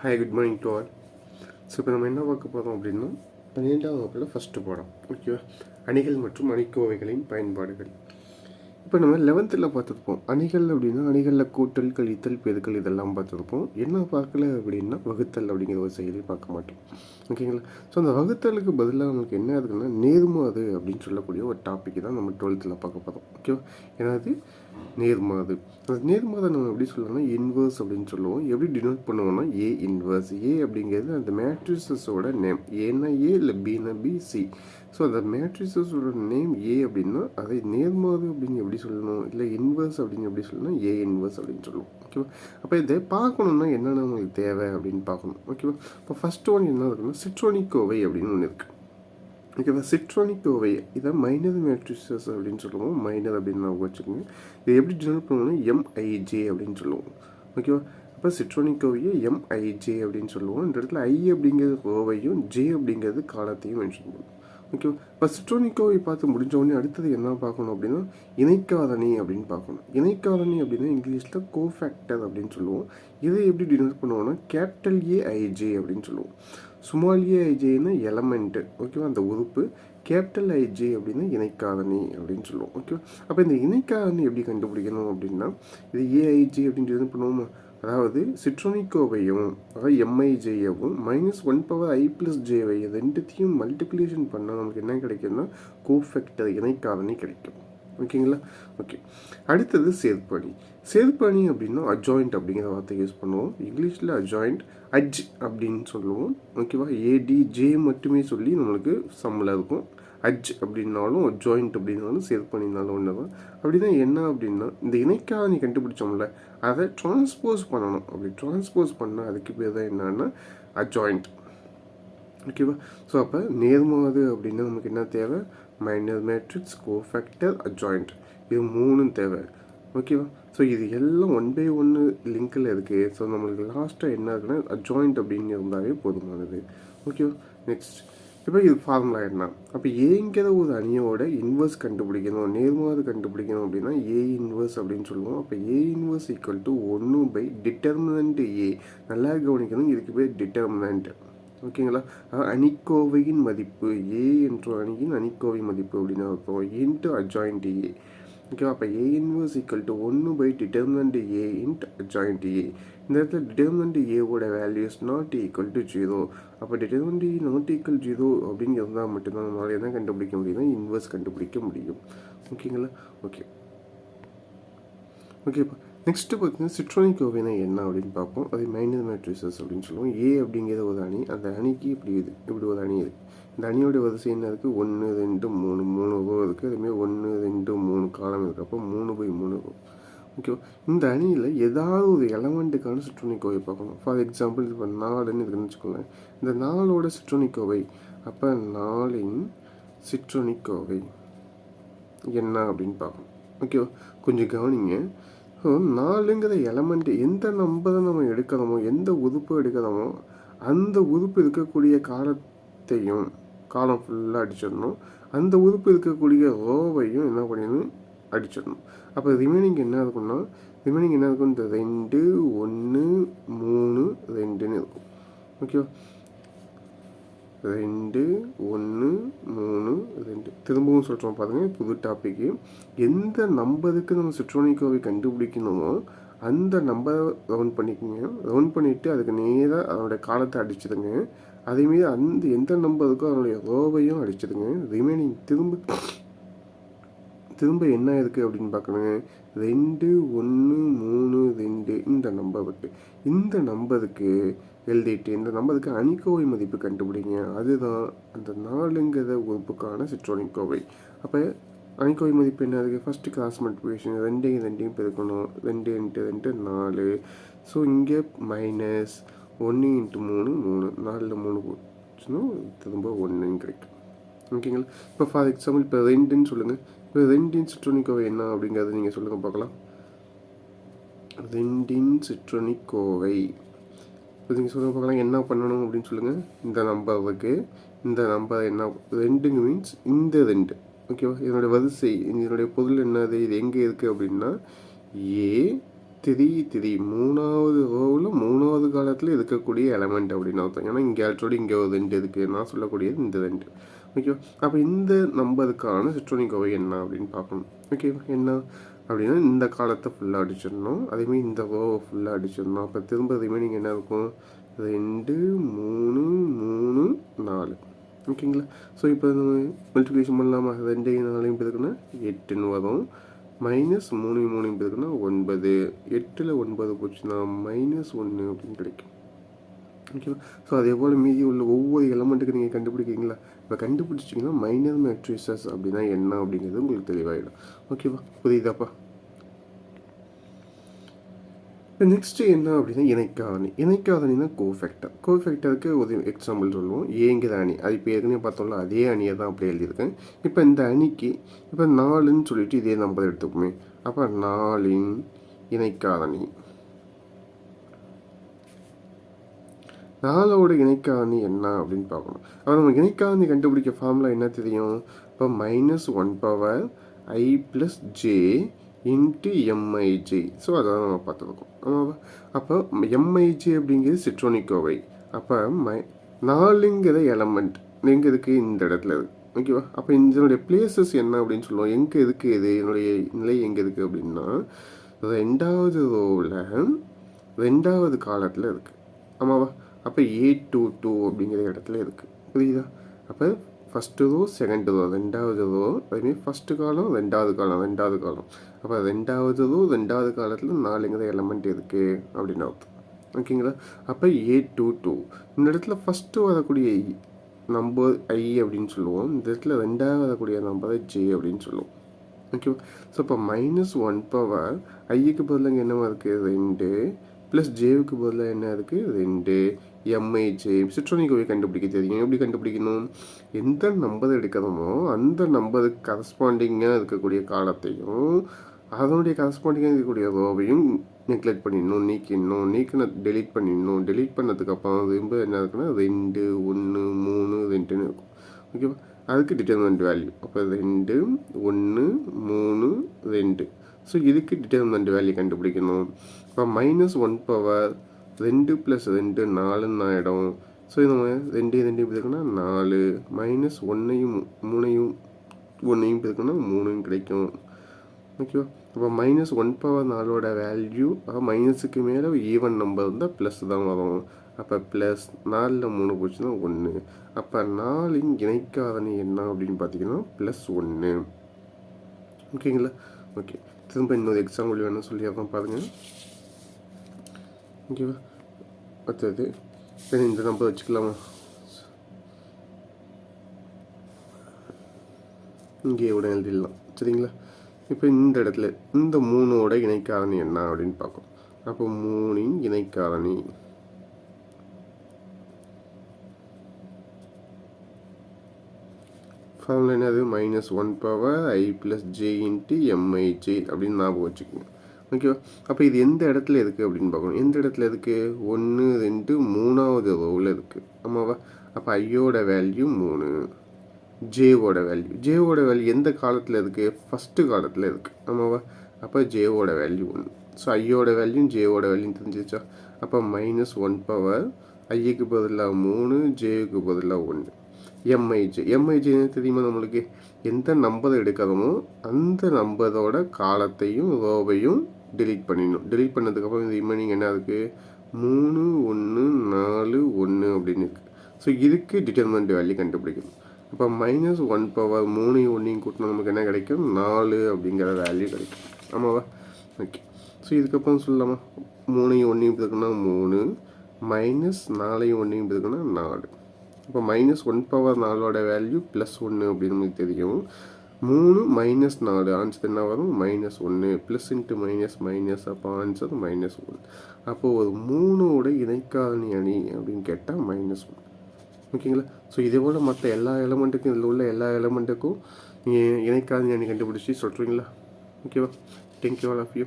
Hi good morning to all so இப்போ நம்ம என்ன பார்க்க போகிறோம் அப்படின்னா பன்னிரெண்டாம் வகுப்பில் ஃபஸ்ட்டு பாடம் ஓகேவா அணிகள் மற்றும் அணிக்கோவைகளின் பயன்பாடுகள். இப்போ நம்ம லெவன்த்தில் பார்த்துருப்போம் அணிகள் அப்படின்னா அணிகளில் கூட்டல் கழித்தல் பெருக்கல் இதெல்லாம் பார்த்துருப்போம். என்ன பார்க்கல அப்படின்னா வகுத்தல் அப்படிங்கிற ஒரு செயலை பார்க்க மாட்டோம் ஓகேங்களா ஸோ அந்த வகுத்தலுக்கு பதிலாக நமக்கு என்ன இருக்குன்னா நேர்மாறு அப்படின்னு சொல்லக்கூடிய ஒரு டாபிக் தான் நம்ம டுவெல்த்தில் பார்க்க போகிறோம் ஓகேவா ஏன்னா அது நேர்மாது. அந்த நேர்மாதை நம்ம எப்படி சொல்லலாம்னா இன்வர்ஸ் அப்படின்னு சொல்லுவோம். எப்படி டினோட் பண்ணுவோம்னா ஏ இன்வர்ஸ் ஏ அப்படிங்கிறது அந்த மேட்ரிசஸோட நேம் ஏன்னா ஏ இல்லை பின்னா பி சி ஸோ அந்த மேட்ரிசஸோட நேம் ஏ அப்படின்னா அதை நேர்மாது அப்படின்னு எப்படி சொல்லணும்? இல்லை இன்வர்ஸ் அப்படின்னு எப்படி சொல்லணும் ஏ இன்வர்ஸ் அப்படின்னு சொல்லுவோம். ஓகேவா அப்போ இதை பார்க்கணுன்னா என்னென்ன உங்களுக்கு தேவை அப்படின்னு பார்க்கணும். ஓகேவா இப்போ ஃபஸ்ட் ஒன் என்ன இருக்குன்னா சிட்ரோனிக்கோவை அப்படின்னு ஒன்று இருக்குது ஓகேவா சிட்ரோனிக்கோவை இதை மைனர் மேட்ரிசஸ் அப்படின்னு சொல்லுவோம். மைனர் அப்படின்னு நான் வச்சுக்கோங்க இது எப்படி டினோட் பண்ணுவோம்னா எம்ஐஜே அப்படின்னு சொல்லுவோம். ஓகேவா அப்போ சிட்ரோனிக்கோவையை எம்ஐஜே அப்படின்னு சொல்லுவோம். இந்த இடத்துல ஐ அப்படிங்கிறது கோவையும் ஜே அப்படிங்கிறது காலத்தையும் மென்ஷன் பண்ணுவோம். ஓகேவா இப்போ சிட்ரோனிக்கோவை பார்த்து முடிஞ்ச உடனே அடுத்தது என்ன பார்க்கணும் அப்படின்னா இணைக்காதணி அப்படின்னு பார்க்கணும். இணைக்காதணி அப்படின்னா இங்கிலீஷில் கோஃபேக்டர் அப்படின்னு சொல்லுவோம். இதை எப்படி டினோட் பண்ணுவோம்னா கேபிட்டல் ஏ ஐஜே அப்படின்னு சொல்லுவோம். ஸ்மால் ஏ எலமெண்ட்டு ஓகேவா அந்த உறுப்பு. கேபிட்டல் ஐஜே அப்படின்னா இணைக்காரணி அப்படின்னு சொல்லுவோம் ஓகேவா அப்போ இந்த இணைக்காரணி எப்படி கண்டுபிடிக்கணும் அப்படின்னா இது ஏஐஜே அப்படின்றது இது பண்ணுவோமா? அதாவது சிட்ரோனிக்கோவையும் அதாவது எம்ஐஜேயவும் minus one power i plus ஜேவை ரெண்டுத்தையும் மல்டிப்ளிகேஷன் பண்ணால் நமக்கு என்ன கிடைக்கும்னா கோஃபெக்டர் இணைக்காரணி கிடைக்கும். ஓகேங்களா? ஓகே. அடுத்தது சேர்ப்பணி சேர்ப்பணி அப்படின்னா அஜாயிண்ட் அப்படிங்கிற வார்த்தை யூஸ் பண்ணுவோம். இங்கிலீஷில் அஜாயிண்ட் அஜ் அப்படின்னு சொல்லுவோம். ஓகேவா? ஏடி ஜே மட்டுமே சொல்லி நம்மளுக்கு சம்மில் இருக்கும். அஜ் அப்படின்னாலும் ஜாயிண்ட் அப்படின்னாலும் சேர்ப்பணினாலும் ஒன்று தான் அப்படின்னா என்ன அப்படின்னா இந்த இணைக்காதணி கண்டுபிடிச்சோம்ல அதை ட்ரான்ஸ்போஸ் பண்ணணும். அப்படி ட்ரான்ஸ்போஸ் பண்ணால் அதுக்கு பேர் தான் என்னன்னா அஜாயிண்ட் ஓகேவா? ஸோ அப்போ நேர்மாறு அப்படின்னா நமக்கு என்ன தேவை? மைனர் மேட்ரிக்ஸ் கோஃபேக்டர் அஜாயிண்ட் இது மூணும் தேவை. ஓகேவா ஸோ இது எல்லாம் ஒன் பை ஒன்று லிங்கில் இருக்குது ஸோ நம்மளுக்கு லாஸ்ட்டாக என்ன இருக்குன்னா அஜாயிண்ட் அப்படின்னு இருந்தாலே போதுமானது ஓகேவா நெக்ஸ்ட் இப்போ இது ஃபார்முலா என்ன? அப்போ ஏங்கிற ஒரு அணியோட இன்வர்ஸ் கண்டுபிடிக்கணும். நேர்மாறு கண்டுபிடிக்கணும் அப்படின்னா ஏ இன்வர்ஸ் அப்படின்னு சொல்லுவோம். அப்போ ஏ இன்வர்ஸ் ஈக்குவல் டு ஒன்று பை டிட்டர்மினன்ட் ஏ நல்லா கவனிக்கணும். இதுக்கு பேர் டிட்டர்மினன்ட் ஓகேங்களா? அணிக்கோவையின் மதிப்பு ஏ என்ற அணியின் அணிக்கோவை மதிப்பு அப்படின்னு அர்த்தம் இன்ட்டு அஜாயிண்ட் ஏ ஓகேவா அப்போ ஏ இன்வர்ஸ் ஈக்குவல் டு ஒன்று by determinant A into adjoint A இந்த இடத்துல டிட்டர்மினன்ட் ஏவோட values not equal to zero அப்போ determinant A not equal zero அப்படின்னு இருந்தால் மட்டும்தான் நம்மளால் என்ன கண்டுபிடிக்க முடியும்னா இன்வர்ஸ் கண்டுபிடிக்க முடியும். ஓகேங்களா? ஓகே ஓகேப்பா நெக்ஸ்ட்டு பார்த்தீங்கன்னா சிட்ரோனிக்கோவினா என்ன அப்படின்னு பார்ப்போம். அது மைனர் மேட்ரிசஸ் அப்படின்னு சொல்லுவோம். ஏ அப்படிங்கிற ஒரு அணி. அந்த அணிக்கு இப்படி இது இப்படி ஒரு அணி இருக்குது இந்த அணியோட வரிசை என்ன இருக்குது ஒன்று ரெண்டு மூணு. மூணு ரோ இருக்குது அதுமாரி ஒன்று ரெண்டு மூணு காலம் இருக்குது அப்போ மூணு பை மூணு ரோ ஓகேவா இந்த அணியில் ஏதாவது ஒரு எலமெண்ட்டுக்கான சிட்ரோனிக்கோவை பார்க்கணும். ஃபார் எக்ஸாம்பிள் இப்போ நாலுன்னு இருக்குன்னு வச்சுக்கோங்களேன். இந்த நாலோட சிட்ரோனிக்கோவை அப்போ நாலின் சிட்ரோனிக்கோவை என்ன அப்படின்னு பார்க்கணும். ஓகேவா கொஞ்சம் கவனிங்க. நாலுங்கிற எலமெண்ட் எந்த நம்பரை நம்ம எடுக்கிறோமோ எந்த உறுப்பு எடுக்கிறோமோ அந்த உறுப்பு இருக்கக்கூடிய காலத்தையும் காலம் ஃபுல்லாக அடிச்சிடணும். அந்த உறுப்பு இருக்கக்கூடிய ரோவையும் என்ன பண்ணிடணும்? அடிச்சிடணும். அப்போ ரிமைனிங் என்ன இருக்கும்னா ரிமைனிங் என்ன இருக்கும் இந்த ரெண்டு ஒன்று மூணு ரெண்டுன்னு இருக்கும். ஓகேவா ரெண்டு ஒன்று மூணு ரெண்டு. திரும்பவும் சொல்கிறோம் பாருங்கள் புது டாப்பிக்கு எந்த நம்பருக்கு நம்ம சிட்ரோனிக்கோவை கண்டுபிடிக்கணுமோ அந்த நம்பரை ரவுண்ட் பண்ணிக்கோங்க. ரவுண்ட் பண்ணிவிட்டு அதுக்கு நேராக அதனுடைய காலத்தை அடிச்சிடுங்க. அதேமாரி அந்த எந்த நம்பருக்கோ அதனுடைய ரோவையும் அடிச்சிடுங்க. ரிமைனிங் திரும்ப திரும்ப என்ன இருக்குது அப்படின்னு பார்க்கணுங்க. ரெண்டு ஒன்று மூணு ரெண்டு. இந்த நம்பருக்கு இந்த நம்பருக்கு எழுதிட்டு இந்த நம்பருக்கு அணிக்கோவை மதிப்பு கண்டுபிடிங்க. அதுதான் அந்த நாலுங்கிற உறுப்புக்கான சிற்றணிக்கோவை அப்போ அணிக்கோவை மதிப்பு என்ன? இருக்குது ஃபஸ்ட்டு கிளாஸ் மல்டிபிகேஷன் ரெண்டையும் ரெண்டையும் பெருக்கணும். ரெண்டு இன்ட்டு ரெண்டு நாலு. ஸோ இங்கே மைனஸ் ஒன்று இன்ட்டு மூணு மூணு. நாலில் மூணு போச்சுன்னா திரும்ப ஒன்றுன்னு கிடைக்கும். ஓகேங்களா இப்போ ஃபார் எக்ஸாம்பிள் இப்போ ரெண்டுன்னு சொல்லுங்கள் இப்போ ரெண்டின் சிற்றணிக்கோவை என்ன அப்படிங்கிறத நீங்கள் சொல்லுங்கள் பார்க்கலாம். ரெண்டின் சிற்றணிக்கோவை இப்போ நீங்கள் சொல்லுங்கள் பார்க்கலாம் என்ன பண்ணணும் அப்படின்னு சொல்லுங்கள் இந்த நம்பருக்கு இந்த நம்பர் என்ன ரெண்டுங்க மீன்ஸ் இந்த ரெண்டு. ஓகேவா இதனுடைய வரிசை இதனுடைய பொருள் என்னது இது எங்கே இருக்குது அப்படின்னா ஏ திரி திரி மூணாவது ரோவில் மூணாவது காலத்தில் இருக்கக்கூடிய எலமெண்ட் அப்படின்னு அர்த்தம். ஏன்னா இங்கே ஆல்ரெடி இங்கே ஒரு ரெண்டு இருக்குது நான் சொல்லக்கூடியது இந்த ரெண்டு. ஓகேவா அப்போ இந்த நம்பருக்கான சிற்றோனிக் கோவை என்ன அப்படின்னு பார்க்கணும். ஓகேவா என்ன? அப்படின்னா இந்த காலத்தை ஃபுல்லாக அடிச்சிடணும். அதேமாதிரி இந்த ரோவை ஃபுல்லாக அடிச்சிடணும். அப்போ திரும்ப ரிமைனிங் என்ன இருக்கும்? ரெண்டு மூணு மூணு நாலு. ஓகேங்களா? ஸோ இப்போ நம்ம மல்டிப்ளிகேஷன் பண்ணலாமா? ரெண்டையும் நாளையும் பிறகுனா எட்டுன்னு வரும். மைனஸ் மூணு மூணு பிறகுனா ஒன்பது. எட்டில் ஒன்பது போச்சுன்னா மைனஸ் ஒன்று அப்படின்னு கிடைக்கும். ஓகேவா? ஸோ அதே போல் மீதி உள்ள ஒவ்வொரு எலமெண்ட்டுக்கு நீங்கள் கண்டுபிடிக்கிறீங்களா? இப்போ கண்டுபிடிச்சிங்கன்னா மைனர் மேட்ரிசஸ் அப்படின்னா என்ன அப்படிங்கிறது உங்களுக்கு தெளிவாகிடும் ஓகேவா? புரியுதாப்பா? நெக்ஸ்ட்டு என்ன அப்படின்னா இணைக்காதணி. இணைக்காதணினா கோஃபேக்டர் கோஃபேக்டருக்கு ஒரு எக்ஸாம்பிள் சொல்லுவோம். ஏங்கிற அணி? அது இப்போ ஏற்கனவே பார்த்தோம்ல அதே அணியை தான் அப்படி எழுதியிருக்கேன். இப்போ இந்த அணிக்கு இப்போ நாலுன்னு சொல்லிட்டு இதே நம்பர் எடுத்துக்குமே. அப்போ நாலின் இணைக்காதணி. நாலோட இணைக்காணி என்ன அப்படின்னு பார்க்கணும். அப்போ நம்ம இணைக்காணி கண்டுபிடிக்க ஃபார்முலா என்ன தெரியும்? இப்போ minus one power i plus j into M i j so அதான் நம்ம பார்த்துருக்கோம். நம்ம அப்போ எம்ஐஜே அப்படிங்கிறது சிட்ரோனிக்கோவை அப்போ மை நாலுங்கிற எலமெண்ட் எங்கே இருக்குது இந்த இடத்துல இருக்குது ஓகேவா அப்போ இதனுடைய பிளேசஸ் என்ன அப்படின்னு சொல்லுவோம். எங்கே இருக்குது இது? என்னுடைய நிலை எங்கே இருக்குது அப்படின்னா ரெண்டாவது ரோவில் ரெண்டாவது காலத்தில் இருக்குது ஆமாவா அப்போ ஏ டூ டூ அப்படிங்கிற இடத்துல இருக்குது புரியுதா? அப்போ ஃபஸ்ட்டு ரோ செகண்ட் ரோ ரெண்டாவது ரோ அதேமாதிரி ஃபஸ்ட்டு காலம் ரெண்டாவது காலம் ரெண்டாவது காலம். அப்போ ரெண்டாவது ரெண்டாவது காலத்தில் நாலுங்கிற எலமெண்ட் இருக்குது அப்படின்னு அர்த்தம். ஓகேங்களா அப்போ ஏ டூ டூ இந்த இடத்துல ஃபஸ்ட்டு வரக்கூடிய நம்பர் ஐ அப்படின்னு சொல்லுவோம். இந்த இடத்துல ரெண்டாவது வரக்கூடிய நம்பரை ஜே அப்படின்னு சொல்லுவோம். ஓகேவா ஸோ இப்போ மைனஸ் ஒன் பவர் ஐக்கு பதிலாக என்னவா இருக்குது ரெண்டு ப்ளஸ் ஜேவுக்கு பதிலாக என்ன இருக்குது ரெண்டு. எம்ஐஜே சிட்ரோனிக்கோவை கண்டுபிடிக்க தெரியும். எப்படி கண்டுபிடிக்கணும்? எந்த நம்பர் எடுக்கிறோமோ அந்த நம்பருக்கு கரஸ்பாண்டிங்காக இருக்கக்கூடிய காலத்தையும் அதனுடைய கரஸ்பாண்டிங்காக இருக்கக்கூடிய ரோவையும் நெக்லெக்ட் பண்ணிடணும் நீக்கிடணும் நீக்கின டெலீட் பண்ணிடணும். டெலீட் பண்ணதுக்கப்புறம் திரும்ப என்ன இருக்குன்னா ரெண்டு ஒன்று மூணு ரெண்டுன்னு இருக்கும். ஓகேவா அதுக்கு டிட்டர்மெண்ட் வேல்யூ அப்போ ரெண்டு ஒன்று மூணு ரெண்டு. ஸோ இதுக்கு டிட்டர்மெண்ட் வேல்யூ கண்டுபிடிக்கணும். இப்போ மைனஸ் ஒன் பவர் ரெண்டு ப்ளஸ் ரெண்டு நாலுன்னு ஆகிடும் ஸோ இது ரெண்டு ரெண்டு இருக்குன்னா நாலு. மைனஸ் ஒன்றையும் மூணையும் ஒன்றையும் பிறகுனா மூணும் கிடைக்கும். ஓகேவா அப்போ மைனஸ் ஒன் பவர் நாலோட வேல்யூ அப்போ மைனஸுக்கு மேலே ஈவன் நம்பர் இருந்தால் ப்ளஸ் தான் வரும். அப்போ ப்ளஸ் நாலில் மூணு போச்சுன்னா ஒன்று அப்போ நாலின் இணைக்காதனி என்ன அப்படின்னு பார்த்தீங்கன்னா ப்ளஸ் ஒன்று ஓகேங்களா ஓகே திரும்ப இன்னொரு எக்ஸாம்பிள் வேணும் சொல்லி அதான் பாருங்கள் ஓகேவா அடுத்தது. சரி இந்த நம்பர் வச்சுக்கலாமா? இங்கே உடனே எழுதிடலாம். சரிங்களா? இப்போ இந்த இடத்துல இந்த மூணோட இணைக்காரணி என்ன அப்படின்னு பார்க்கும் அப்போ மூணின் இணைக்காரணி. ஃபார்முலா என்னது? Minus one power i plus j into M i j அப்படின்னு ஞாபகம் வச்சுக்கோங்க. ஓகேவா அப்போ இது எந்த இடத்துல இருக்குது அப்படின்னு பார்க்கணும். எந்த இடத்துல இருக்குது ஒன்று ரெண்டு மூணாவது ரோவில் இருக்குது ஆமாவா? அப்போ ஐயோட வேல்யூ மூணு. ஜேவோட வேல்யூ ஜேவோட வேல்யூ எந்த காலத்தில் இருக்குது ஃபஸ்ட்டு காலத்தில் இருக்குது ஆமாவா அப்போ ஜேவோட வேல்யூ ஒன்று ஸோ ஐயோட வேல்யூ ஜேவோட வேல்யூ தெரிஞ்சிச்சா அப்போ மைனஸ் ஒன் பவர் ஐக்கு பதிலாக மூணு ஜேவுக்கு பதிலாக ஒன்று எம்ஐஜே எம்ஐஜே தெரியுமா நம்மளுக்கு? எந்த நம்பர் எடுக்கிறோமோ அந்த நம்பரோட காலத்தையும் ரோவையும் டிலீட் பண்ணிடணும். டெலீட் பண்ணதுக்கப்புறம் இந்த ரிமைனிங் என்ன இருக்குது மூணு ஒன்று நாலு ஒன்று அப்படின்னு இருக்குது ஸோ இதுக்கு டிட்டர்மெண்ட் வேல்யூ கண்டுபிடிக்கணும். இப்போ மைனஸ் ஒன் பவர் மூணு ஒன்றையும் கூட்டினா நமக்கு என்ன கிடைக்கும்? நாலு அப்படிங்கிற வேல்யூ கிடைக்கும். ஆமாவா? ஓகே ஸோ இதுக்கப்புறம் சொல்லலாமா? மூணையும் ஒன்றையும் இருக்குன்னா மூணு மைனஸ் நாலையும் ஒன்றையும் இருக்குன்னா நாலு. இப்போ மைனஸ் ஒன் பவர் நாலோட வேல்யூ ப்ளஸ் ஒன்று அப்படின்னு நமக்கு தெரியும். மூணு மைனஸ் நாலு ஆன்சர் என்ன வரும்? மைனஸ் ஒன்று ப்ளஸ் இன்ட்டு மைனஸ் மைனஸ் அப்போ ஆன்சர் மைனஸ் ஒன் அப்போது ஒரு மூணோட இணைக்காணி அணி அப்படின்னு கேட்டால் மைனஸ் ஒன் ஓகேங்களா? ஸோ இதே போல் மற்ற எல்லா எலமெண்ட்டுக்கும் இதில் உள்ள எல்லா எலமெண்ட்டுக்கும் நீங்கள் இணைக்காது அணி கண்டுபிடிச்சி சொல்கிறீங்களா ஓகேவா தேங்க்யூ ஆல் ஆஃப் யூ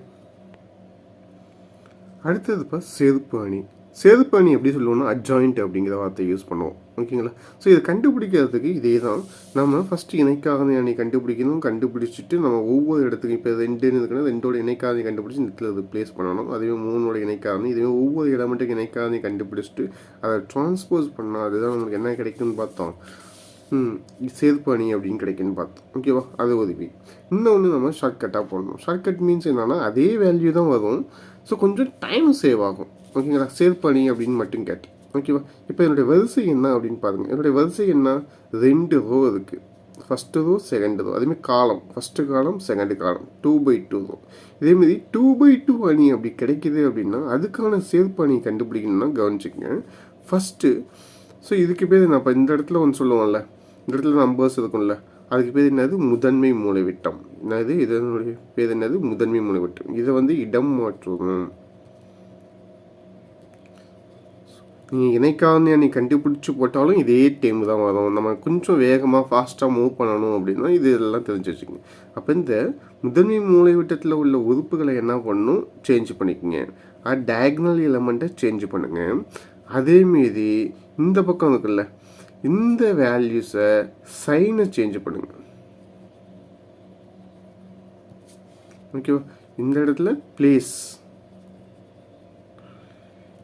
அடுத்தது இப்போ சேதுப்பு அணி. சேதுப்பணி எப்படி சொல்லுவோம்னா அட்ஜாயிண்ட் அப்படிங்கிற வார்த்தை யூஸ் பண்ணுவோம். ஓகேங்களா? ஸோ இதை கண்டுபிடிக்கிறதுக்கு இதே தான் நம்ம ஃபஸ்ட்டு இணைக்காத அணி கண்டுபிடிக்கணும். கண்டுபிடிச்சிட்டு நம்ம ஒவ்வொரு இடத்துக்கும் இப்போ ரெண்டுன்னு இருக்குன்னா ரெண்டோட இணைக்காதனை கண்டுபிடிச்சி இந்த இடத்துல அது பிளேஸ் பண்ணணும். அதுவே மூணோட இணைக்காதனி இதுவே ஒவ்வொரு இடமட்டுக்கு இணைக்காதனை கண்டுபிடிச்சிட்டு அதை ட்ரான்ஸ்போஸ் பண்ணால் அதுதான் நம்மளுக்கு என்ன கிடைக்கும்னு பார்த்தோம். சேர்ப்பு அணி அப்படின்னு கிடைக்குன்னு பார்த்தோம். ஓகேவா அது உதவி இன்னொன்று நம்ம ஷார்ட்கட்டாக போடணும். ஷார்ட்கட் மீன்ஸ் என்னன்னா அதே வேல்யூ தான் வரும். ஸோ கொஞ்சம் டைம் சேவ் ஆகும். ஓகேங்களா? சேர்ப்பு அணி அப்படின்னு மட்டும் கேட்டேன். ஓகேவா இப்போ என்னுடைய வரிசை என்ன அப்படின்னு பாருங்கள் என்னுடைய வரிசை என்ன? ரெண்டு ரோ இருக்குது ஃபஸ்ட்டு ரோ செகண்ட் ரோ அதேமாதிரி காலம் first column second column two by two row இதேமாரி டூ பை டூ அணி அப்படி கிடைக்கிது அப்படின்னா அதுக்கான சேர்ப்பு அணி கண்டுபிடிக்கணும்னா கவனிச்சுக்கங்க. ஃபஸ்ட்டு ஸோ இதுக்கு பேர் நான் இப்போ இந்த இடத்துல ஒன்று சொல்லுவோம்ல. இந்த இடத்துல நம்பர்ஸ் இருக்கும்ல. அதுக்கு பேர் என்னது? முதன்மை மூளைவிட்டம் என்னது? இதனுடைய பேர் என்னது? முதன்மை மூளைவிட்டம் இதை வந்து இடம் மாற்றுவோம் நீங்கள் இணைக்காத நீ கண்டுபிடிச்சி போட்டாலும் இதே டைம் தான் வரும். நம்ம கொஞ்சம் வேகமாக ஃபாஸ்ட்டாக மூவ் பண்ணணும் அப்படின்னா இது இதெல்லாம் தெரிஞ்சு வச்சுக்கோங்க. அப்போ இந்த முதன்மை மூளைவிட்டத்தில் உள்ள உறுப்புகளை என்ன பண்ணணும் சேஞ்ச் பண்ணிக்கோங்க. அது டயக்னல் எலமெண்ட்டை சேஞ்ச் பண்ணுங்கள் அதேமாரி இந்த பக்கம் இருக்குல்ல இந்த வேல்யூஸை சைனை சேஞ்ச் பண்ணுங்கள் ஓகேவா இந்த இடத்துல பிளேஸ்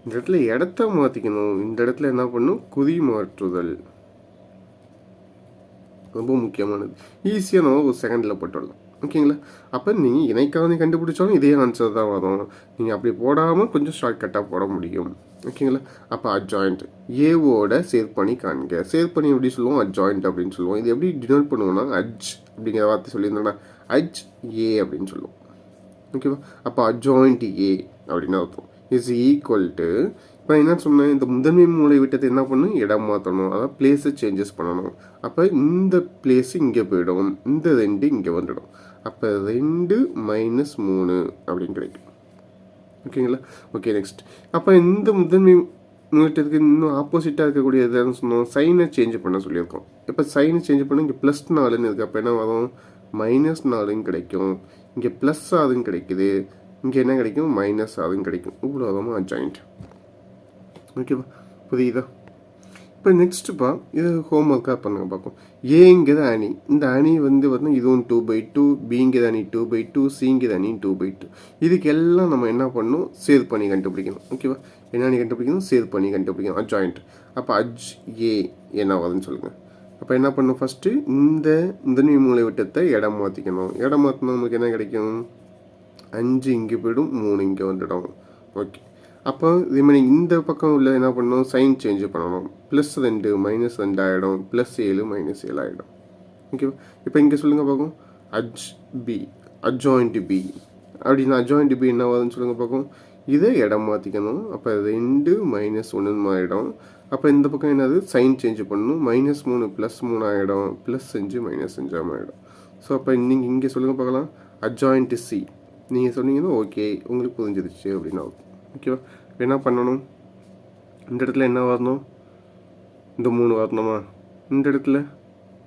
இந்த இடத்துல இடத்த மாற்றிக்கணும் இந்த இடத்துல என்ன பண்ணும் குறி மாற்றுதல். ரொம்ப முக்கியமானது. ஈஸியாக நம்ம ஒரு செகண்டில் போட்டுடலாம். ஓகேங்களா அப்போ நீங்கள் இணைக்காத கண்டுபிடிச்சாலும் இதே ஆன்சர் தான் வரும். நீங்கள் அப்படி போடாமல் கொஞ்சம் ஷார்ட்கட்டாக போட முடியும். ஓகேங்களா அப்போ அட்ஜாயிண்ட் ஏவோட சேர்ப்பணி காண்க. சேர்ப்பணி எப்படி சொல்லுவோம்? அட்ஜாயிண்ட் அப்படின்னு சொல்லுவோம். இது எப்படி டினோட் பண்ணுவோம்னா அஜ் அப்படிங்கிற வார்த்தை சொல்லியிருந்தோம்னா அஜ் ஏ அப்படின்னு சொல்லுவோம். ஓகேவா அப்போ அட்ஜாயிண்ட் ஏ அப்படின்னு அர்த்தம். இஸ் ஈக்குவல் டு இப்போ என்ன சொன்னேன்? இந்த முதன்மை மூளை விட்டத்தை என்ன பண்ணும் இடம் மாற்றணும் அதாவது பிளேஸை சேஞ்சஸ் பண்ணணும். அப்போ இந்த பிளேஸ் இங்கே போயிடும். இந்த ரெண்டு இங்கே வந்துடும். அப்போ ரெண்டு மைனஸ் மூணு அப்படின்னு கிடைக்கும். ஓகேங்களா ஓகே நெக்ஸ்ட் அப்போ இந்த முதன்மை மூட்டத்துக்கு இன்னும் ஆப்போசிட்டாக இருக்கக்கூடிய எதுன்னு சொன்னோம்? சைனை சேஞ்ச் பண்ண சொல்லியிருக்கோம். இப்போ சைனை சேஞ்ச் பண்ண இங்கே ப்ளஸ் நாலுன்னு இருக்குது அப்போ என்ன வரும் மைனஸ் நாலுன்னு கிடைக்கும். இங்கே ப்ளஸ் ஆகுதுன்னு கிடைக்குது. இங்கே என்ன கிடைக்கும்? மைனஸ் அதுவும் கிடைக்கும். இவ்வளோ ஜாயிண்ட் ஓகேவா புரியுதா? இப்போ நெக்ஸ்ட்டுப்பா இது ஹோம் ஒர்க்காக பண்ணுங்க பார்ப்போம். ஏங்கிறது அணி. இந்த அணி வந்து பார்த்தீங்கன்னா இதுவும் டூ பை டூ பிங்கிறது அணி டூ பை டூ சிங்கிறது அணி டூ பை டூ இதுக்கு எல்லாம் நம்ம என்ன பண்ணணும்? சேவ் பண்ணி கண்டுபிடிக்கணும். ஓகேவா என்ன அணி கண்டுபிடிக்கணும்? சேவ் பண்ணி கண்டுபிடிக்கணும். அஜாயிண்ட் அப்போ அஜ் ஏ என்ன வருதுன்னு சொல்லுங்கள் அப்போ என்ன பண்ணணும் ஃபஸ்ட்டு இந்த முதன்மை மூளை விட்டத்தை இடம் மாற்றிக்கணும் இடம் மாற்றினா நமக்கு என்ன கிடைக்கும்? அஞ்சு இங்கே போயிடும் மூணு இங்கே வந்துடும். ஓகே அப்போ இதே மாதிரி இந்த பக்கம் உள்ள என்ன பண்ணணும்? சைன் சேஞ்ச் பண்ணணும். ப்ளஸ் ரெண்டு மைனஸ் ரெண்டு ஆகிடும் ப்ளஸ் ஏழு மைனஸ் ஏழு ஆகிடும் ஓகேவா இப்போ இங்கே சொல்லுங்கள் பார்க்கும் அஜ் பி அஜாயிண்ட் பி அப்படின்னா அஜாயிண்ட் பி என்ன வருதுன்னு சொல்லுங்கள் பார்க்கும் இதை இடம் மாற்றிக்கணும் அப்போ ரெண்டு மைனஸ் ஒன்றுன்னு ஆகிடும் அப்போ இந்த பக்கம் என்னது? சைன் சேஞ்ச் பண்ணணும். மைனஸ் மூணு ப்ளஸ் மூணு ஆகிடும் ப்ளஸ் அஞ்சு மைனஸ் அஞ்சாமல் ஆகிடும் ஸோ அப்போ நீங்கள் இங்கே சொல்லுங்கள் பார்க்கலாம். அஜாயிண்ட் சி நீங்கள் சொன்னீங்கன்னா ஓகே உங்களுக்கு புரிஞ்சிருச்சு அப்படின்னா ஓகேவா என்ன பண்ணணும்? இந்த இடத்துல என்ன வரணும்? இந்த மூணு வரணுமா? இந்த இடத்துல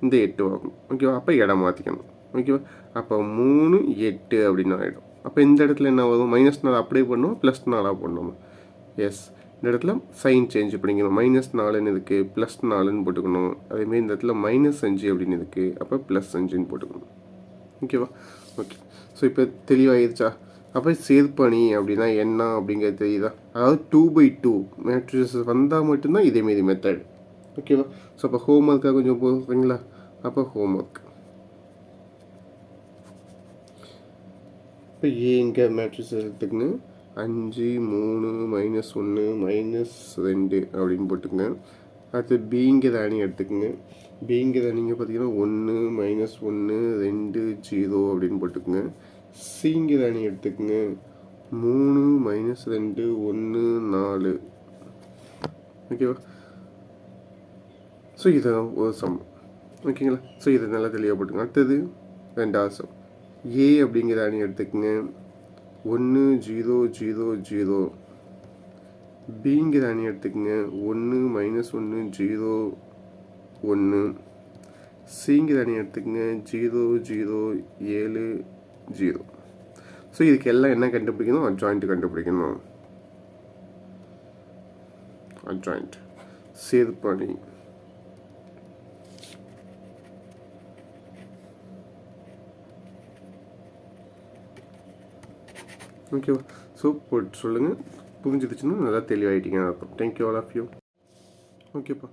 இந்த எட்டு வரணும். ஓகேவா அப்போ இடம் மாற்றிக்கணும் ஓகேவா அப்போ மூணு எட்டு அப்படின்னு ஆகிடும் அப்போ இந்த இடத்துல என்ன வரும்? மைனஸ் நாலு அப்படியே பண்ணணும் ப்ளஸ் நாலாக பண்ணணும் எஸ் இந்த இடத்துல சைன் சேஞ்ச் பண்ணிக்கணும். மைனஸ் நாலுன்னு இருக்குது ப்ளஸ் நாலுன்னு போட்டுக்கணும். அதேமாரி இந்த இடத்துல மைனஸ் அஞ்சு அப்படின்னு இருக்குது அப்போ ப்ளஸ் அஞ்சுன்னு போட்டுக்கணும். ஓகேவா ஓகே ஸோ இப்போ தெளிவாயிருச்சா அப்போ சேர்ப்பணி அப்படின்னா என்ன அப்படிங்கிறது தெரியுதா? அதாவது டூ பை டூ மேட்ரிசஸ் வந்தால் மட்டும்தான் இதேமாரி மெத்தட் ஓகேவா ஸோ அப்போ ஹோம் ஒர்க்காக கொஞ்சம் போகிறீங்களா அப்போ ஹோம் ஒர்க் இப்போ ஏங்க மேட்ரிஸ் எடுத்துக்கங்க. அஞ்சு மூணு மைனஸ் ஒன்று மைனஸ் ரெண்டு அப்படின்னு போட்டுங்க அடுத்து பிங்கிற அணி எடுத்துக்கோங்க. பிங்கிற அணிங்க பார்த்தீங்கன்னா ஒன்று மைனஸ் ஒன்று ரெண்டு ஜீரோ அப்படின்னு போட்டுக்கோங்க. சீங்கிற அணி எடுத்துக்கோங்க. மூணு மைனஸ் ரெண்டு ஒன்று நாலு. ஓகேவா ஸோ இதை ஒரு சம் ஓகேங்களா ஸோ இதை நல்லா தெளிவாக போட்டுங்க அடுத்தது ரெண்டாவது சம் ஏ அப்படிங்கிற அணி எடுத்துக்கோங்க. ஒன்று ஜீரோ ஜீரோ ஜீரோ பிங்கிற அணி எடுத்துக்கோங்க. ஒன்று மைனஸ் ஒன்று ஜீரோ ஒன்று சிங்கிற அணி எடுத்துக்கோங்க. ஜீரோ ஜீரோ ஏழு ஜீரோ. ஸோ இதுக்கு எல்லாம் என்ன கண்டுபிடிக்கணும்? ஜாயிண்ட் கண்டுபிடிக்கணும். அட்ஜாயிண்ட் சேர்ப்பணி ஓகேவா ஸோ போட்டு சொல்லுங்கள் புரிஞ்சிருச்சுன்னா நல்லா தெளிவாயிட்டீங்க thank you all of you ஓகேப்பா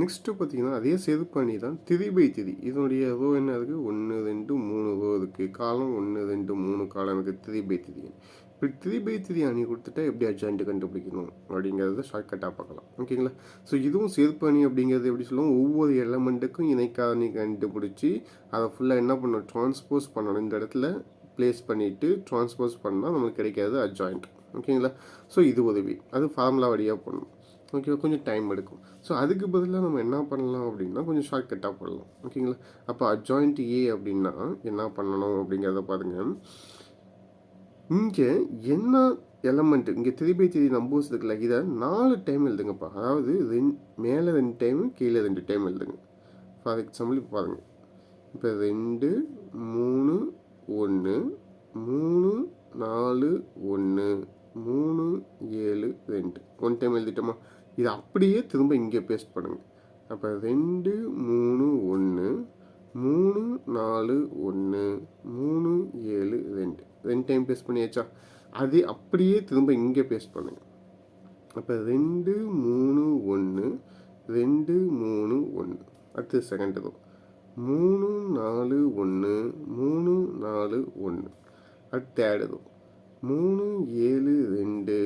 நெக்ஸ்ட்டு பார்த்தீங்கன்னா அதே செதுப்பணி தான் திதி பை திதி. இதனுடைய ரோ என்ன இருக்குது ஒன்று ரெண்டு மூணு ரோ இருக்குது காலம் ஒன்று ரெண்டு மூணு காலம் இருக்குது திதி பை திதி. இப்படி திதி பை திதி அணி கொடுத்துட்டா எப்படி அட்ஜாயிண்ட் கண்டுபிடிக்கணும். அப்படிங்கிறத ஷார்ட்கட்டாக பார்க்கலாம். ஓகேங்களா ஸோ இதுவும் செதுப்பணி அப்படிங்கிறது எப்படி சொல்லுவோம்? ஒவ்வொரு எலமெண்ட்டுக்கும் இணைக்காரணி கண்டுபிடிச்சி அதை ஃபுல்லாக என்ன பண்ணணும்? ட்ரான்ஸ்போஸ் பண்ணணும். இந்த இடத்துல ப்ளேஸ் பண்ணிவிட்டு ட்ரான்ஸ்போஸ் பண்ணால் நமக்கு கிடைக்காது அட்ஜாயிண்ட் ஓகேங்களா ஸோ இது உதவி. அது ஃபார்முலா வழியாக பண்ணணும் ஓகேவா கொஞ்சம் டைம் எடுக்கும். ஸோ அதுக்கு பதிலாக நம்ம என்ன பண்ணலாம் அப்படின்னா கொஞ்சம் ஷார்ட்கட்டாக பண்ணலாம் ஓகேங்களா அப்போ அட்ஜாயிண்ட் ஏ அப்படின்னா என்ன பண்ணணும் அப்படிங்கிறத பாருங்கள் இங்கே என்ன எலமெண்ட் இங்கே திருப்பி திரி நம்பர்ஸ் இருக்குல்ல இதை நாலு டைம் எழுதுங்கப்பா. அதாவது ரெண்டு மேலே ரெண்டு டைமு கீழே ரெண்டு டைம் எழுதுங்க. ஃபார் எக்ஸாம்பிள் இப்போ பாருங்கள் இப்போ ரெண்டு மூணு ஒன்று மூணு நாலு ஒன்று மூணு ஏழு ரெண்டு. ஒன் டைம் எழுதிட்டோமா? இது அப்படியே திரும்ப இங்கே பேஸ்ட் பண்ணுங்கள் அப்போ ரெண்டு மூணு ஒன்று மூணு நாலு ஒன்று மூணு ஏழு ரெண்டு. ரெண்டு டைம் பேஸ்ட் பண்ணியாச்சா? அது அப்படியே திரும்ப இங்கே பேஸ்ட் பண்ணுங்கள் அப்போ ரெண்டு மூணு ஒன்று ரெண்டு மூணு ஒன்று. அடுத்து செகண்ட் ரோ மூணு நாலு ஒன்று மூணு நாலு ஒன்று. அடுத்து தேர்டு ரோ மூணு ஏழு ரெண்டு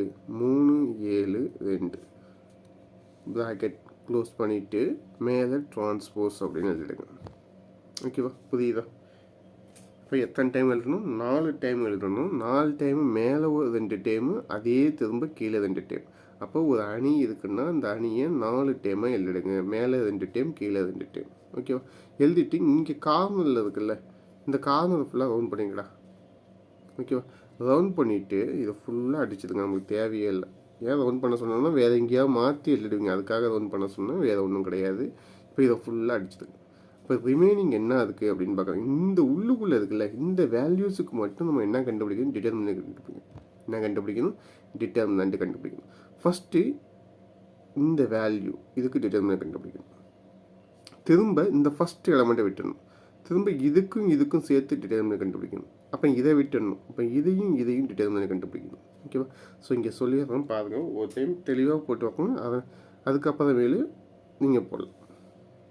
மூணு ஏழு ரெண்டு. ப்ராக்கெட் க்ளோஸ் பண்ணிவிட்டு மேலே ட்ரான்ஸ்போஸ் அப்படின்னு எழுதிடுங்க. ஓகேவா புரியுதா? இப்போ எத்தனை டைம் எழுதணும்? நாலு டைம் எழுதணும். நாலு டைம் மேலே ஒரு ரெண்டு டைமு அதே திரும்ப கீழே ரெண்டு டைம் அப்போ ஒரு அணி இருக்குன்னா அந்த அணியை நாலு டைமாக எழுதிடுங்க மேலே ரெண்டு டைம் கீழே ரெண்டு டைம் ஓகேவா எழுதிட்டு இங்கே கார்னரில் இருக்குல்ல இந்த கார்னர் ஃபுல்லாக ரவுண்ட் பண்ணிக்கடா. ஓகேவா ரவுண்ட் பண்ணிவிட்டு இதை ஃபுல்லாக அடிச்சிடுங்க. நமக்கு தேவையே இல்லை. ஏன் ஒன் பண்ண சொன்னோம்னா வேறு எங்கேயாவது மாற்றி எழுதிடுவீங்க. அதுக்காக ஒன் பண்ண சொன்னால் வேறு ஒன்றும் கிடையாது. இப்போ இதை ஃபுல்லாக அடிச்சிடுங்க இப்போ ரிமைனிங் என்ன இருக்குது அப்படின்னு பார்க்குறோம். இந்த உள்ளுக்குள்ளே இருக்குல்ல இந்த வேல்யூஸுக்கு மட்டும் நம்ம என்ன கண்டுபிடிக்கணும்? டிட்டர்மினன்ட் கண்டுபிடிக்கணும். என்ன கண்டுபிடிக்கணும்? டிட்டர்மினன்ட் கண்டுபிடிக்கணும். ஃபஸ்ட்டு இந்த வேல்யூ இதுக்கு டிட்டர்மினன்ட் கண்டுபிடிக்கணும். திரும்ப இந்த ஃபஸ்ட் எலமெண்ட்டை விட்டுடணும் திரும்ப இதுக்கும் இதுக்கும் சேர்த்து டிட்டர்மினன்ட் கண்டுபிடிக்கணும். அப்போ இதை விட்டுடணும் அப்போ இதையும் இதையும் டிட்டர்மினன்ட் கண்டுபிடிக்கணும். ஓகேவா? ஸோ இங்கே சொல்லிடுறோம் பாருங்கள் ஒரு டைம் தெளிவாக போட்டு வைக்கணும் அதை அதுக்கப்புறமேலு நீங்கள் போடலாம்.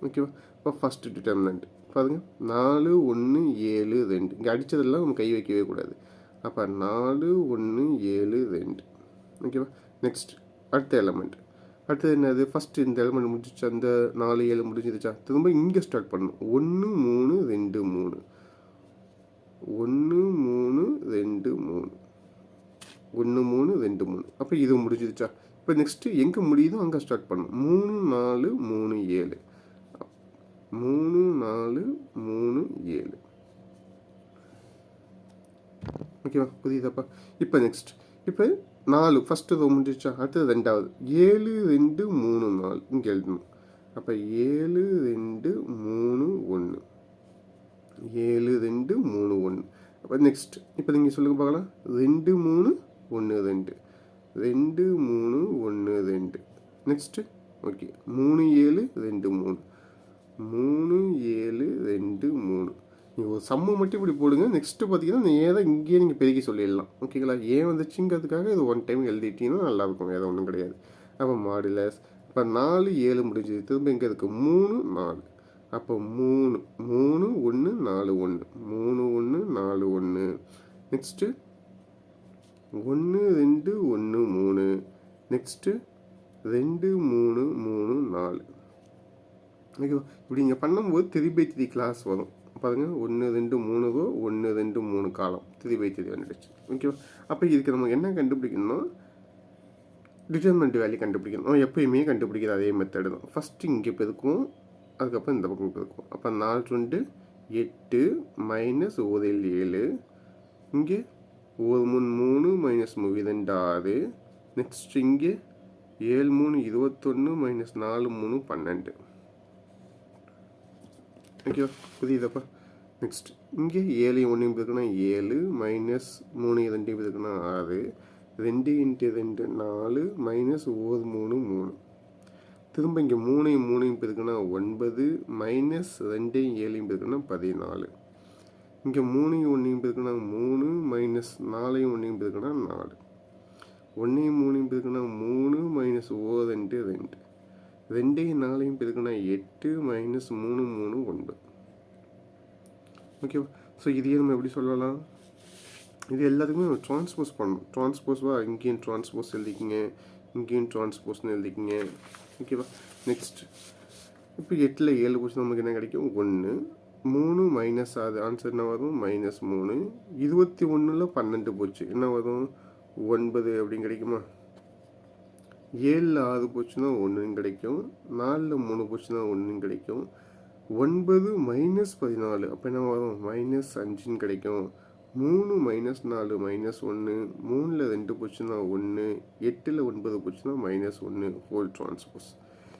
ஓகேவா? இப்போ ஃபஸ்ட்டு டிட்டர்மினண்ட் பாருங்கள் நாலு ஒன்று ஏழு ரெண்டு. இங்கே அடித்ததெல்லாம் நம்ம கை வைக்கவே கூடாது. அப்போ நாலு ஒன்று ஏழு ரெண்டு. ஓகேவா? நெக்ஸ்ட் அடுத்த எலமெண்ட் அடுத்தது என்னது? ஃபஸ்ட்டு இந்த எலமெண்ட் முடிஞ்சிச்சு அந்த நாலு ஏழு முடிஞ்சிருச்சா? திரும்ப இங்கே ஸ்டார்ட் பண்ணணும். ஒன்று மூணு ரெண்டு மூணு. ஒன்று மூணு ரெண்டு மூணு. ஒன்று மூணு ரெண்டு மூணு. அப்போ இது முடிஞ்சிருச்சா? இப்போ நெக்ஸ்ட்டு எங்கே முடியுதோ அங்கே ஸ்டார்ட் பண்ணணும். மூணு நாலு மூணு ஏழு. மூணு நாலு மூணு ஏழு. ஓகேவா புரியுதாப்பா? இப்போ நெக்ஸ்ட் இப்போ நாலு ஃபஸ்ட்டு ரோ முடிஞ்சிச்சா அடுத்தது ரெண்டாவது. ஏழு ரெண்டு மூணு நாலு. இங்கே எழுதணும். அப்போ ஏழு ரெண்டு மூணு ஒன்று ஏழு ரெண்டு மூணு ஒன்று அப்போ நெக்ஸ்ட் இப்போ நீங்கள் சொல்லுங்கள் பார்க்கலாம். ரெண்டு மூணு ஒன்று ரெண்டு ரெண்டு மூணு ஒன்று ரெண்டு நெக்ஸ்ட்டு ஓகே மூணு ஏழு ரெண்டு மூணு. மூணு ஏழு ரெண்டு மூணு. நீங்கள் ஒரு சம்மு மட்டும் இப்படி போடுங்க. நெக்ஸ்ட்டு பார்த்தீங்கன்னா இந்த ஏதை இங்கேயே நீங்கள் பெருக்கி சொல்லிடலாம். ஓகேங்களா ஏன் வந்துச்சுங்கிறதுக்காக இது ஒன் டைம் எழுதிட்டீங்கன்னா நல்லாயிருக்கும். வேறு ஒன்றும் கிடையாது. அப்போ மாடுலஸ் இப்போ நாலு ஏழு முடிஞ்சது. திரும்ப எங்கே இருக்குது மூணு நாலு. அப்போ மூணு. மூணு ஒன்று நாலு ஒன்று மூணு ஒன்று நாலு ஒன்று நெக்ஸ்ட்டு ஒன்று ரெண்டு ஒன்று மூணு. நெக்ஸ்ட்டு ரெண்டு மூணு மூணு நாலு. ஓகேவா? இப்படி இங்கே பண்ணும்போது த்ரீ பை த்ரீ கிளாஸ் வரும். பாருங்கள் ஒன்று ரெண்டு மூணு ரோ ஒன்று ரெண்டு மூணு காலம் த்ரீ பை த்ரீ வந்துடுச்சு. ஓகேவா? அப்போ இதுக்கு நம்ம என்ன கண்டுபிடிக்கணும்னா டிட்டர்மெண்ட் வேல்யூ கண்டுபிடிக்கணும். எப்பயுமே கண்டுபிடிக்கிற அதே மெத்தடு தான். ஃபஸ்ட்டு இங்கே பெருக்கும் அதுக்கப்புறம் இந்த பக்கம் பெருக்கும் அப்போ நாலு ரெண்டு எட்டு மைனஸ் ஒரு ஏழு. இங்கே ஒரு மூணு மூணு மைனஸ் இரண்டு ரெண்டு ஆறு நெக்ஸ்ட் இங்கே ஏழு மூணு இருபத்தொன்று மைனஸ் நாலு மூணு பன்னெண்டு. ஓகேவா புரியுதாப்பா? நெக்ஸ்ட் இங்கே ஏழு ஒன்றையும் இருக்குன்னா ஏழு மைனஸ் மூணு ரெண்டையும் இருக்குன்னா ஆறு. ரெண்டு இன்ட்டு ரெண்டு நாலு மைனஸ் ஒரு மூணு மூணு. திரும்ப இங்கே மூணையும் மூணையும் இருக்குன்னா ஒன்பது மைனஸ் ரெண்டையும் ஏழையும் இருக்குன்னா பதினாலு. இங்கே மூணையும் ஒன்றையும் பெருக்குன்னா மூணு மைனஸ் நாலையும் ஒன்றையும் பெருக்குன்னா நாலு. ஒன்றையும் மூணையும் பெருக்குன்னா மூணு மைனஸ் ஓ ரெண்டு ரெண்டு. ரெண்டையும் நாலையும் பெருக்குன்னா எட்டு மைனஸ் மூணு மூணு ஒன்பது. ஓகேவா ஸோ இதையே நம்ம எப்படி சொல்லலாம்? இது எல்லாத்துக்குமே நம்ம ட்ரான்ஸ்போஸ் பண்ணணும். ட்ரான்ஸ்போஸ்வா இங்கேயும் ட்ரான்ஸ்போஸ் எழுதிக்கிங்க. இங்கேயும் ட்ரான்ஸ்போஸ்னு எழுதிக்கிங்க. ஓகேவா நெக்ஸ்ட் இப்போ எட்டில் ஏழு போச்சு நமக்கு என்ன கிடைக்கும்? ஒன்று மூணு மைனஸ் ஆகுது. ஆன்சர் என்ன வரும்? மைனஸ் மூணு. இருபத்தி ஒன்றில் பன்னெண்டு போச்சு. என்ன வரும்? ஒன்பது அப்படின்னு கிடைக்குமா? ஏழில் ஆறு போச்சுன்னா ஒன்றுன்னு கிடைக்கும். நாலில் மூணு போச்சுன்னா ஒன்றுன்னு கிடைக்கும். ஒன்பது மைனஸ் பதினாலு. அப்போ என்ன வரும்? மைனஸ் அஞ்சுன்னு கிடைக்கும். மூணு மைனஸ் நாலு மைனஸ் ஒன்று மூணில் ரெண்டு போச்சுன்னா ஒன்று எட்டில் ஒன்பது போச்சுன்னா மைனஸ் ஒன்று ஹோல் ட்ரான்ஸ்போஸ்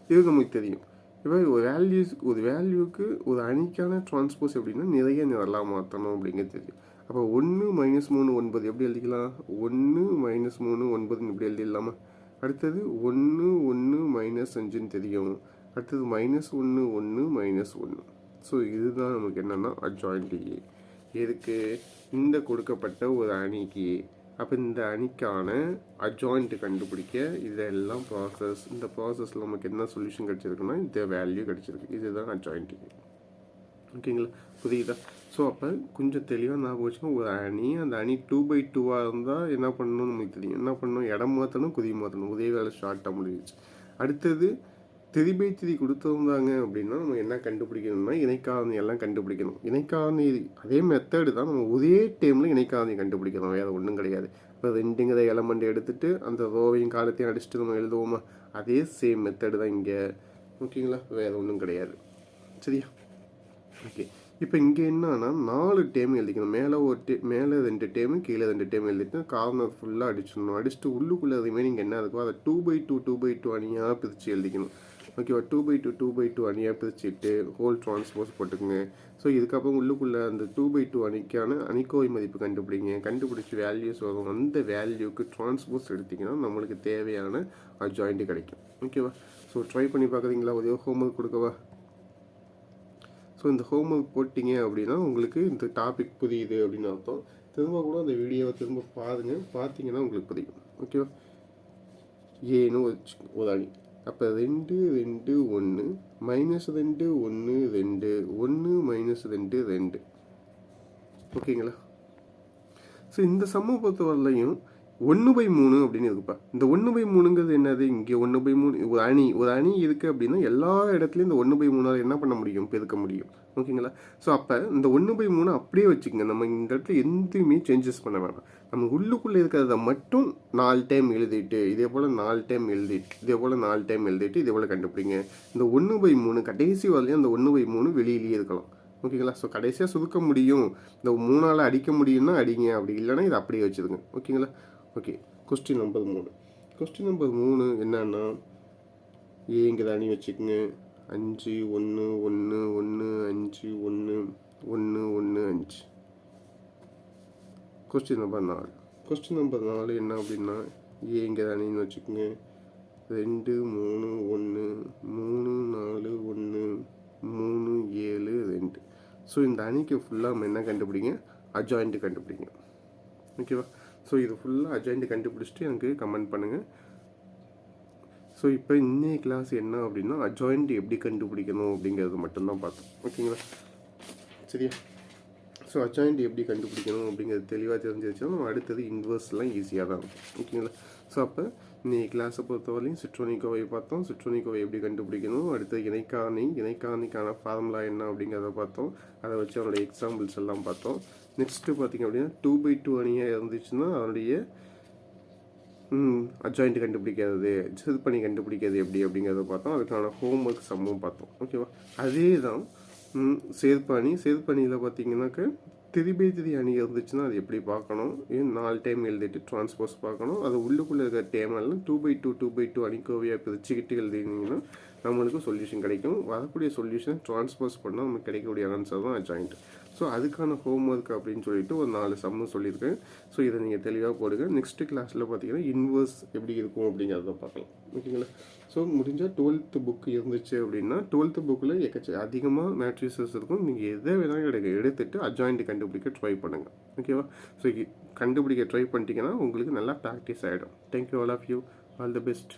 இது நமக்கு தெரியும். இப்போ ஒரு வேல்யூஸ் ஒரு வேல்யூக்கு ஒரு அணிக்கான ட்ரான்ஸ்போஸ் எப்படின்னா நிறைய நிரலாக மாற்றணும் அப்படிங்கிறது தெரியும். அப்போ ஒன்று மைனஸ் மூணு ஒன்பது எப்படி எழுதிக்கலாம்? ஒன்று மைனஸ் மூணு ஒன்பதுன்னு இப்படி எழுதிடலாமா? அடுத்தது ஒன்று ஒன்று மைனஸ் அஞ்சுன்னு தெரியும். அடுத்தது மைனஸ் ஒன்று ஒன்று மைனஸ் ஒன்று ஸோ இதுதான் நமக்கு என்னென்னா அட்ஜாயிண்ட் ஏ எதுக்கு? இந்த கொடுக்கப்பட்ட ஒரு அணிக்கு அப்போ இந்த அணிக்கான அஜாயிண்ட்டு கண்டுபிடிக்க இதெல்லாம் ப்ராசஸ் இந்த ப்ராசஸில் நமக்கு என்ன சொல்யூஷன் கிடச்சிருக்குன்னா இந்த வேல்யூ கிடச்சிருக்கு. இதுதான் அட்ஜாயிண்ட் ஓகேங்களா புரியுதா? ஸோ அப்போ கொஞ்சம் தெளிவாக ஞாபகம் வச்சுக்கோங்க. ஒரு அணி அந்த அணி டூ பை டூவாக இருந்தால் என்ன பண்ணணும்னு நமக்கு தெரியும். என்ன பண்ணணும்? இடம் மாற்றணும் குதி மாற்றணும் ஒரே வேலை ஷார்ட்டாக முடிஞ்சிச்சு அடுத்தது திரிபை பை கொடுத்துருந்தாங்க அப்படின்னா நம்ம என்ன கண்டுபிடிக்கணும்னா இணைக்காரணி எல்லாம் கண்டுபிடிக்கணும். இணைக்காரணி அதே மெத்தடு தான் நம்ம ஒரே டைமில் இணைக்காரணி கண்டுபிடிக்கணும். வேறு ஒன்றும் கிடையாது. இப்போ ரெண்டுங்கிற எலமெண்ட் எடுத்துட்டு அந்த ரோவையும் காலத்தையும் அடிச்சுட்டு நம்ம எழுதுவோமா? அதே சேம் மெத்தடு தான் இங்கே. ஓகேங்களா வேறு ஒன்றும் கிடையாது. சரியா? ஓகே இப்போ இங்கே என்னன்னா நாலு டேம் எழுதிக்கணும். மேலே ஒரு டே மேலே ரெண்டு டேமு கீழே ரெண்டு டேம் எழுதிட்டு கார்னர் ஃபுல்லாக அடிச்சிடணும். அடிச்சுட்டு உள்ளுக்குள்ளே ரிமைனிங் என்ன இருக்கோ அதை two by two two by two அணியாக பிரித்து எழுதிக்கணும். ஓகேவா two by two two by two அணியாக பிரிச்சுட்டு ஹோல் ட்ரான்ஸ்போஸ் போட்டுக்குங்க. ஸோ இதுக்கப்புறம் உள்ளுக்குள்ளே அந்த டூ பை டூ அணிக்கான அணிக்கோவை மதிப்பு கண்டுபிடிங்க. கண்டுபிடிச்சி வேல்யூஸ் வரும் அந்த வேல்யூக்கு ட்ரான்ஸ்போஸ் எடுத்திங்கன்னா நம்மளுக்கு தேவையான ஜாயிண்ட் கிடைக்கும். ஓகேவா ஸோ ட்ரை பண்ணி பார்க்குறீங்களா? ஒரே ஹோம்ஒர்க் கொடுக்கவா? ஸோ இந்த ஹோம்ஒர்க் போட்டிங்க அப்படின்னா உங்களுக்கு இந்த டாபிக் புரியுது அப்படின்னு அர்த்தம். திரும்ப கூட அந்த வீடியோவை திரும்ப பாருங்கள் பார்த்தீங்கன்னா உங்களுக்கு புரியும். ஓகேவா ஏன்னு ஒரு அணி. அப்போ ரெண்டு ரெண்டு ஒன்று மைனஸ் ரெண்டு ஒன்று ரெண்டு ஒன்று மைனஸ் ரெண்டு ரெண்டு. ஓகேங்களா? ஸோ இந்த சம்ம பொறுத்தவரையிலையும் ஒன்று பை மூணு அப்படின்னு இருக்குப்பா. இந்த ஒன்று பை மூணுங்கிறது என்னது? இங்கே ஒன்று பை மூணு ஒரு அணி ஒரு அணி இருக்குது அப்படின்னா எல்லா இடத்துலையும் இந்த ஒன்று பை மூணால் என்ன பண்ண முடியும்? பெருக்க முடியும். ஓகேங்களா? ஸோ அப்போ இந்த ஒன்று பை மூணு அப்படியே வச்சுக்கோங்க. நம்ம இந்த இடத்துல எதுவுமே சேஞ்சஸ் பண்ண வேணாம். நம்ம உள்ளுக்குள்ளே இருக்கிறத மட்டும் நாலு டைம் எழுதிட்டு இதே போல் நாலு டைம் எழுதிட்டு இதே போல் நாலு டைம் எழுதிட்டு இதே போல் கண்டுபிடிங்க. இந்த ஒன்று பை மூணு கடைசி வரலையும் அந்த ஒன்று பை மூணு வெளியிலேயே இருக்கலாம். ஓகேங்களா? ஸோ கடைசியாக சுருக்க முடியும். இந்த மூணால் அடிக்க முடியும்னா அடிங்க. அப்படி இல்லைன்னா இதை அப்படியே வச்சுருங்க ஓகேங்களா? ஓகே கொஸ்டின் நம்பர் மூணு. கொஸ்டின் நம்பர் மூணு என்னன்னா ஏங்கிற அணி வச்சுக்கோங்க? அஞ்சு ஒன்று ஒன்று ஒன்று அஞ்சு ஒன்று ஒன்று ஒன்று அஞ்சு. கொஸ்டின் நம்பர் நாலு. கொஸ்டின் நம்பர் நாலு என்ன அப்படின்னா ஏ இங்கே அணின்னு வச்சுக்கோங்க. ரெண்டு மூணு ஒன்று மூணு நாலு ஒன்று மூணு ஏழு ரெண்டு. ஸோ இந்த அணிக்கு ஃபுல்லாக நம்ம என்ன கண்டுபிடிங்க? அஜாயிண்ட்டு கண்டுபிடிங்க. ஓகேவா ஸோ இது ஃபுல்லாக அஜாயிண்ட்டு கண்டுபிடிச்சிட்டு எனக்கு கமெண்ட் பண்ணுங்கள் ஸோ இப்போ இன்றைய கிளாஸ் என்ன அப்படின்னா அஜாயிண்ட் எப்படி கண்டுபிடிக்கணும் அப்படிங்கிறது மட்டும்தான் பார்த்தோம். ஓகேங்களா சரியா? ஸோ அஜாயிண்ட் எப்படி கண்டுபிடிக்கணும் அப்படிங்கிறது தெளிவாக தெரிஞ்சிருச்சுன்னா நம்ம அடுத்தது இன்வர்ஸ்லாம் ஈஸியாக தான் இருக்கும். ஓகேங்களா ஸோ அப்போ நீ கிளாஸை பொறுத்தவரையும் சிட்ரோனிக்கோவை பார்த்தோம். சிட்ரோனிக்கோவை எப்படி கண்டுபிடிக்கணும்? அடுத்து இணைக்காணி இணைக்காணிக்கான ஃபார்முலா என்ன அப்படிங்கிறத பார்த்தோம். அதை வச்சு அவனுடைய எக்ஸாம்பிள்ஸ் எல்லாம் பார்த்தோம். நெக்ஸ்ட்டு பார்த்தீங்க அப்படின்னா டூ பை டூ அணியாக இருந்துச்சுன்னா அதனுடைய அஜாயிண்ட் கண்டுபிடிக்கிறது இது பண்ணி கண்டுபிடிக்கிறது எப்படி அப்படிங்கிறத பார்த்தோம். அதுக்கான ஹோம்ஒர்க் சம்மும் பார்த்தோம். ஓகேவா அதே தான் சேர்ப்பணி சேர்ப்பணியில் பார்த்தீங்கன்னாக்க திருப்பி திரி அணி இருந்துச்சுன்னா அது எப்படி பார்க்கணும்? ஏன் நாலு டைம் எழுதிட்டு ட்ரான்ஸ்போஸ் பார்க்கணும். அது உள்ளுக்குள்ளே இருக்கிற டேமெல்லாம் two by two two by two அணிக்கோவையாக பிரிச்சுக்கிட்டு எழுதினீங்கன்னா நம்மளுக்கு சொல்யூஷன் கிடைக்கும். வரக்கூடிய சொல்யூஷன் ட்ரான்ஸ்போஸ் பண்ணால் நமக்கு கிடைக்கக்கூடிய ஆன்சர் தான் ஜாயிண்ட் ஸோ அதுக்கான ஹோம் ஒர்க் அப்படின்னு சொல்லிட்டு ஒரு நாலு சம்மு சொல்லியிருக்கேன். ஸோ இதை நீங்கள் தெளிவாக போடுங்க. நெக்ஸ்ட் கிளாஸில் பார்த்தீங்கன்னா இன்வர்ஸ் எப்படி இருக்கும் அப்படிங்கிறத பார்க்கலாம். ஓகேங்களா ஸோ முடிஞ்சால் டுவெல்த்து புக் இருந்துச்சு அப்படின்னா டுவெல்த்து புக்கில் எக்கச்ச அதிகமாக மேட்ரிசஸ் இருக்கும். நீங்கள் எதை வேணாலும் எடுக்க எடுத்துட்டு அஜாயிண்ட் கண்டுபிடிக்க ட்ரை பண்ணுங்கள் ஓகேவா ஸோ கண்டுபிடிக்க ட்ரை பண்ணிட்டீங்கன்னா உங்களுக்கு நல்லா ப்ராக்டிஸ் ஆகிடும் thank you all of you all the best